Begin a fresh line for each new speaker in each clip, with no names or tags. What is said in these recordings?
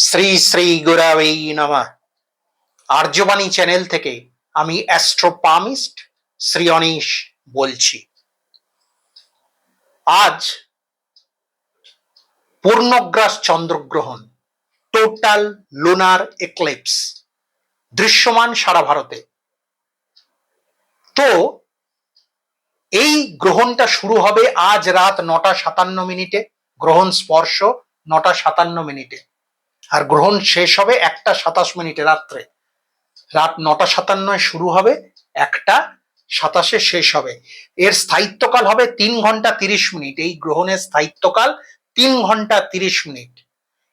শ্রী শ্রী গুরাবেই নমঃ। আর্যবাণী চ্যানেল থেকে আমি অ্যাস্ট্রোপামিস্ট শ্রী অনিশ বলছি। আজ পূর্ণগ্রাস চন্দ্রগ্রহণ, টোটাল লুনার এক্লিপস, দৃশ্যমান সারা ভারতে। তো, এই গ্রহণটা শুরু হবে আজ রাত নটা সাতান্ন মিনিটে, গ্রহণ স্পর্শ নটা সাতান্ন মিনিটে। আর গ্রহণ শেষ হবে একটা সাতাশ মিনিটে রাত্রে। রাত নটা সাতান্নয় শুরু হবে, একটা সাতাশে শেষ হবে। এর স্থায়িত্বকাল হবে তিন ঘণ্টা তিরিশ মিনিট। এই গ্রহণের স্থায়িত্বকাল তিন ঘণ্টা তিরিশ মিনিট।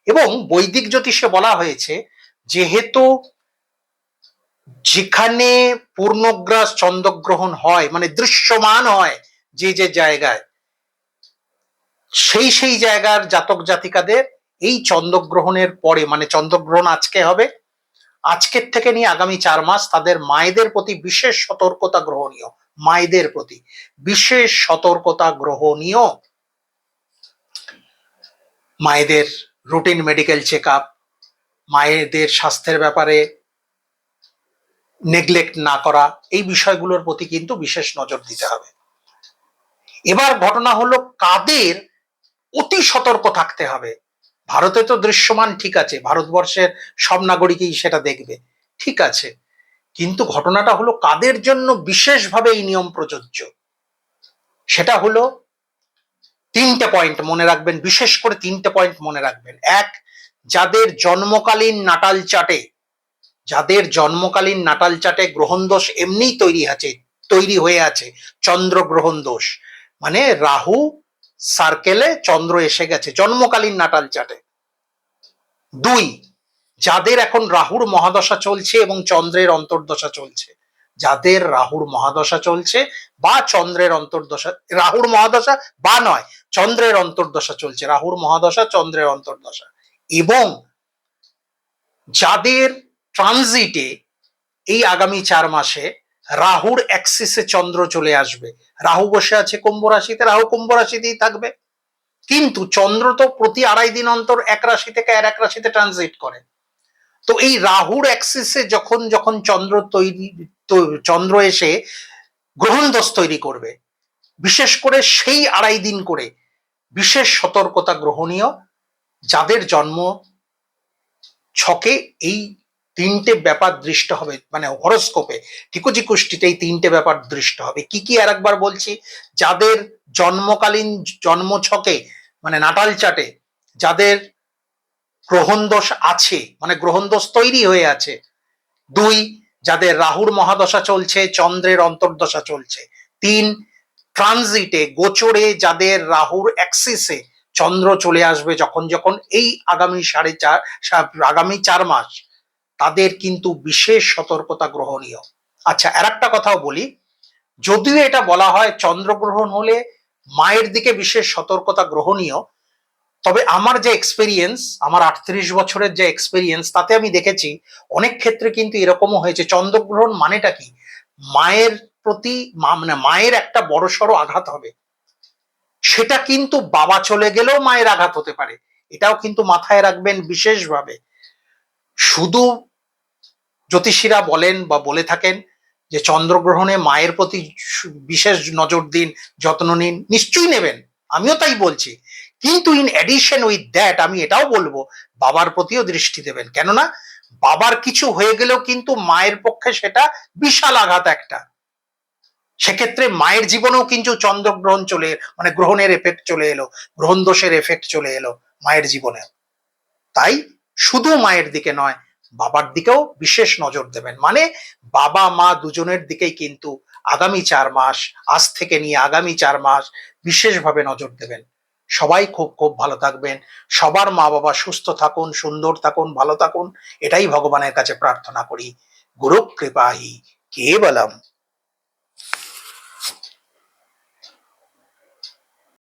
এবং বৈদিক জ্যোতিষে বলা হয়েছে, যেহেতু যেখানে পূর্ণগ্রাস চন্দ্রগ্রহণ হয় মানে দৃশ্যমান হয় যে যে জায়গায়, সেই সেই জায়গার জাতক জাতিকাদের এই চন্দ্রগ্রহণের পরে মানে চন্দ্রগ্রহণ আজকে হবে, আজকের থেকে নিয়ে আগামী চার মাস তাদের মায়েদের প্রতি বিশেষ সতর্কতা গ্রহণীয়, মায়েদের প্রতি বিশেষ সতর্কতা গ্রহণীয়। মায়েদের রুটিন মেডিকেল চেক আপ মায়েদের স্বাস্থ্যের ব্যাপারে নেগলেক্ট না করা, এই বিষয়গুলোর প্রতি কিন্তু বিশেষ নজর দিতে হবে। এবার ঘটনা হলো কাদের অতি সতর্ক থাকতে হবে ভারতে তো দৃশ্যমান ঠিক আছে, ভারতবর্ষের সব নাগরিকই সেটা দেখবে, ঠিক আছে। কিন্তু ঘটনাটা হলো কাদের জন্য বিশেষভাবে এই নিয়ম প্রযোজ্য? সেটা হলো তিনটে পয়েন্ট মনে রাখবেন, বিশেষ করে তিনটে পয়েন্ট মনে রাখবেন। এক, যাদের জন্মকালীন নাটাল চাটে, যাদের জন্মকালীন নাটাল চাটে গ্রহণ দোষ এমনিই তৈরি আছে, তৈরি হয়ে আছে চন্দ্র গ্রহণ দোষ। মানে রাহু সার্কেলে চন্দ্র এসে গেছে, জন্মকালীন নাটাল চাটে দুই, যাদের এখন রাহুর মহাদশা চলছে এবং চন্দ্রের অন্তর্দশা চলছে, যাদের রাহুর মহাদশা চলছে বা চন্দ্রের অন্তর্দশা, রাহুর মহাদশা বা নয়, চন্দ্রের অন্তর্দশা চলছে, রাহুর মহাদশা, চন্দ্রের অন্তর্দশা। এবং যাদের ট্রানজিটে এই আগামী চার মাসে রাহুর অ্যাক্সিসে চন্দ্র চলে আসবে। রাহু বসে আছে কুম্ভ রাশিতে, রাহু কুম্ভ রাশিতেই থাকবে। কিন্তু চন্দ্র তো প্রতি আড়াই দিন অন্তর এক রাশি থেকে আর এক রাশিতে ট্রানজিট করে। তো এই রাহুর অ্যাক্সিসে যখন যখন চন্দ্র তৈরি চন্দ্র এসে গ্রহণ দোষ তৈরি করবে, বিশেষ করে সেই আড়াই দিন করে, বিশেষ সতর্কতা গ্রহণীয়, যাদের জন্ম ছকে এই তিনটে ব্যাপার দৃষ্ট হবে মানে হরস্কোপে, ঠিকুজি কুষ্টিতে এই তিনটে ব্যাপার দৃষ্ট হবে। কি কি আর একবার বলছি? যাদের জন্মকালীন জন্ম ছকে মানে নাটাল চাটে, যাদের গ্রহণ দোষ আছে মানে গ্রহণ দোষ তৈরি হয়ে আছে। দুই, যাদের রাহুর মহাদশা চলছে, চন্দ্রের অন্তর্দশা চলছে। তিন, ট্রানজিটে, গোচরে যাদের রাহুর অ্যাক্সিসে চন্দ্র চলে আসবে যখন যখন এই আগামী সাড়ে চার আগামী চার মাস তাদের কিন্তু বিশেষ সতর্কতা গ্রহণীয়। আচ্ছা আর একটা কথাও বলি। যদিও এটা বলা হয় চন্দ্রগ্রহণ হলে মায়ের দিকে বিশেষ সতর্কতা গ্রহণীয়, তবে আমার যে এক্সপেরিয়েন্স আমার আটত্রিশ বছরের যে এক্সপেরিয়েন্স তাতে আমি দেখেছি অনেক ক্ষেত্রে কিন্তু এরকমও হয়েছে। চন্দ্রগ্রহণ মানেটা কি? মায়ের প্রতি মানে মায়ের একটা বড়সড় আঘাত হবে। সেটা কিন্তু বাবা চলে গেলেও মায়ের আঘাত হতে পারে। এটাও কিন্তু মাথায় রাখবেন বিশেষভাবে। শুধু জ্যোতিষীরা বলেন বা বলে থাকেন যে চন্দ্রগ্রহণে মায়ের প্রতি বিশেষ নজর দিন, যত্ন নিন, নিশ্চয়ই নেবেন। আমিও তাই বলছি। কিন্তু ইন অ্যাডিশন উইথ দ্যাট আমি এটাও বলব, বাবার প্রতিও দৃষ্টি দেবেন। কেননা বাবার কিছু হয়ে গেলেও কিন্তু মায়ের পক্ষে সেটা বিশাল আঘাত একটা। সেক্ষেত্রে মায়ের জীবনেও কিন্তু চন্দ্রগ্রহণ চলে মানে গ্রহণের এফেক্ট চলে এলো, গ্রহণ দোষের এফেক্ট চলে এলো মায়ের জীবনে। তাই শুধু মায়ের দিকে নয়, বাবার দিকেও বিশেষ নজর দেবেন। মানে বাবা, মা দুজনের দিকেই কিন্তু আগামী চার মাস, আজ থেকে নিয়ে আগামী চার মাস বিশেষভাবে নজর দেবেন। সবাই খুব খুব ভালো থাকবেন। সবার মা বাবা সুস্থ থাকুন, সুন্দর থাকুন, ভালো থাকুন, এটাই ভগবানের কাছে প্রার্থনা করি। গুরু কৃপাহি কেবলম।